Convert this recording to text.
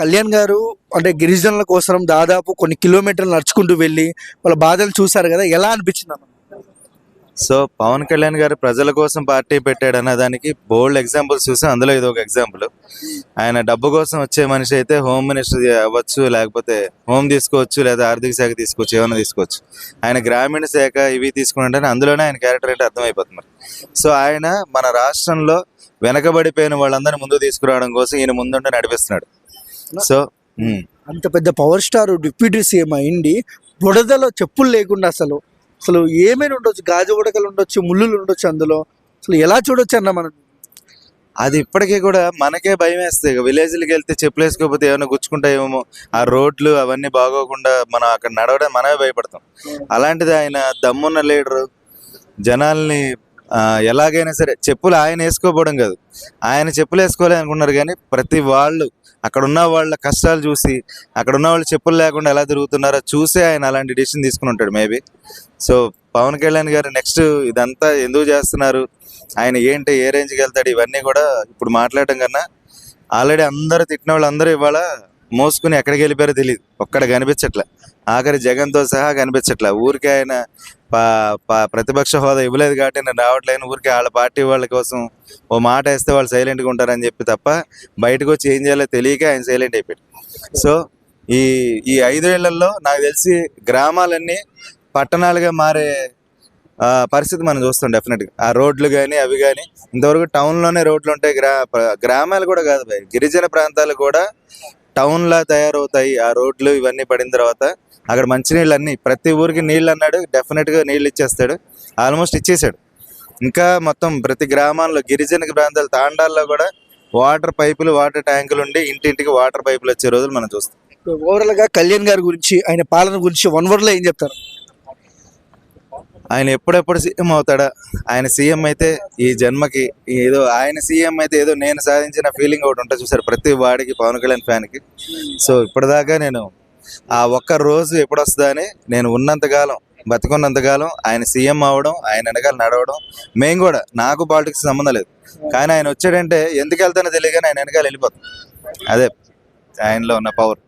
కళ్యాణ్ గారు అంటే గిరిజనుల కోసం దాదాపు కొన్ని కిలోమీటర్లు నడుచుకుంటూ వెళ్ళి వాళ్ళ బాధలు చూశారు కదా ఎలా అనిపించింది సో పవన్ కళ్యాణ్ గారు ప్రజల కోసం పార్టీ పెట్టాడు అన్న దానికి బోల్డ్ ఎగ్జాంపుల్స్ చూసాం. అందులో ఇది ఒక ఎగ్జాంపుల్. ఆయన డబ్బు కోసం వచ్చే మనిషి అయితే హోమ్ మినిస్టర్ అవ్వచ్చు లేకపోతే హోమ్ తీసుకోవచ్చు లేదా ఆర్థిక శాఖ తీసుకోవచ్చు ఏమైనా తీసుకోవచ్చు. ఆయన గ్రామీణ శాఖ ఇవి తీసుకుంటే అందులోనే ఆయన క్యారెక్టర్ అంటే అర్థమైపోతుంది మరి. సో ఆయన మన రాష్ట్రంలో వెనకబడిపోయిన వాళ్ళందరినీ ముందు తీసుకురావడం కోసం ఈయన ముందుండి నడిపిస్తున్నాడు. సో. అంత పెద్ద పవర్ స్టార్ డిప్యూటీ సీఎం అయింది. బుడదలో చెప్పులు లేకుండా అసలు. అసలు ఏమైనా ఉండొచ్చు గాజు ఉడకలు ఉండొచ్చు ముళ్ళులు ఉండొచ్చు అందులో. అసలు ఎలా చూడొచ్చు అన్న మనం? అది ఇప్పటికీ కూడా మనకే భయం వేస్తుంది. విలేజ్లకి వెళ్తే చెప్పులు వేసుకోకపోతే ఏమైనా గుచ్చుకుంటాయేమో ఆ రోడ్లు అవన్నీ బాగోకుండా మనం అక్కడ నడవడం మనమే భయపడతాం. అలాంటిది ఆయన దమ్మున్న లీడరు. జనాల్ని ఎలాగైనా సరే చెప్పులు ఆయన వేసుకోపోవడం కాదు. ఆయన చెప్పులు వేసుకోవాలి అనుకున్నారు కానీ ప్రతి వాళ్ళు అక్కడ ఉన్న వాళ్ళ కష్టాలు చూసి అక్కడ ఉన్న వాళ్ళు చెప్పులు లేకుండా ఎలా తిరుగుతున్నారో చూసే ఆయన అలాంటి డిసిషన్ తీసుకుని ఉంటాడు మేబీ సో పవన్ కళ్యాణ్ గారు నెక్స్ట్ ఇదంతా ఎందుకు చేస్తున్నారు? ఆయన ఏంటి ఏ రేంజ్కి వెళ్తాడు? ఇవన్నీ కూడా ఇప్పుడు మాట్లాడటం కన్నా ఆల్రెడీ అందరూ తిట్టిన వాళ్ళు అందరూ ఇవాళ మోసుకుని ఎక్కడికి వెళ్ళిపోయారో తెలియదు ఒక్కడ కనిపించట్లే. ఆఖరి జగన్తో సహా కనిపించట్లే. ఊరికే ఆయన పా- ప్రతిపక్ష హోదా ఇవ్వలేదు కాబట్టి నేను రావట్లేను ఊరికే వాళ్ళ పార్టీ వాళ్ళ కోసం ఓ మాట వేస్తే వాళ్ళు సైలెంట్గా ఉంటారని చెప్పి తప్ప బయటకు వచ్చి ఏం చేయాలో తెలియక ఆయన సైలెంట్ అయిపోయాడు. సో ఈ ఈ ఐదేళ్ళలో నాకు తెలిసి గ్రామాలన్నీ పట్టణాలుగా మారే పరిస్థితి మనం చూస్తాం డెఫినెట్గా. ఆ రోడ్లు కానీ అవి కానీ ఇంతవరకు టౌన్లోనే రోడ్లు ఉంటాయి గ్రా గ్రామాలు కూడా కాదు గిరిజన ప్రాంతాలు కూడా టౌన్లా తయారవుతాయి. ఆ రోడ్లు ఇవన్నీ పడిన తర్వాత అక్కడ మంచినీళ్ళు అన్ని ప్రతి ఊరికి నీళ్ళు అన్నాడు డెఫినెట్గా నీళ్ళు ఇచ్చేస్తాడు ఆల్మోస్ట్ ఇచ్చేసాడు. ఇంకా మొత్తం ప్రతి గ్రామాల్లో గిరిజన ప్రాంతాల తాండాల్లో కూడా వాటర్ పైపులు వాటర్ ట్యాంకులు ఉండి ఇంటింటికి వాటర్ పైపులు వచ్చే రోజులు మనం చూస్తాం. ఓవరాల్గా కళ్యాణ్ గారి గురించి ఆయన పాలన గురించి వన్ వర్లో ఏం చెప్తారు? ఆయన ఎప్పుడెప్పుడు సీఎం అవుతాడా? ఆయన సీఎం అయితే ఈ జన్మకి ఏదో ఆయన సీఎం అయితే ఏదో నేను సాధించిన ఫీలింగ్ ఒకటి ఉంటుంది చూసారు ప్రతి వాడికి పవన్ కళ్యాణ్ ఫ్యాన్కి. సో ఇప్పటిదాకా నేను ఆ ఒక్క రోజు ఎప్పుడు వస్తుందా అని నేను ఉన్నంతకాలం బతుకున్నంతకాలం ఆయన సీఎం అవడం ఆయన వెనకాల నడవడం మేము కూడా నాకు పాలిటిక్స్ సంబంధం లేదు. కానీ ఆయన వచ్చాడంటే ఎందుకు వెళ్తానో తెలియగానే ఆయన వెనకాల వెళ్ళిపోతాం. అదే ఆయనలో ఉన్న పవర్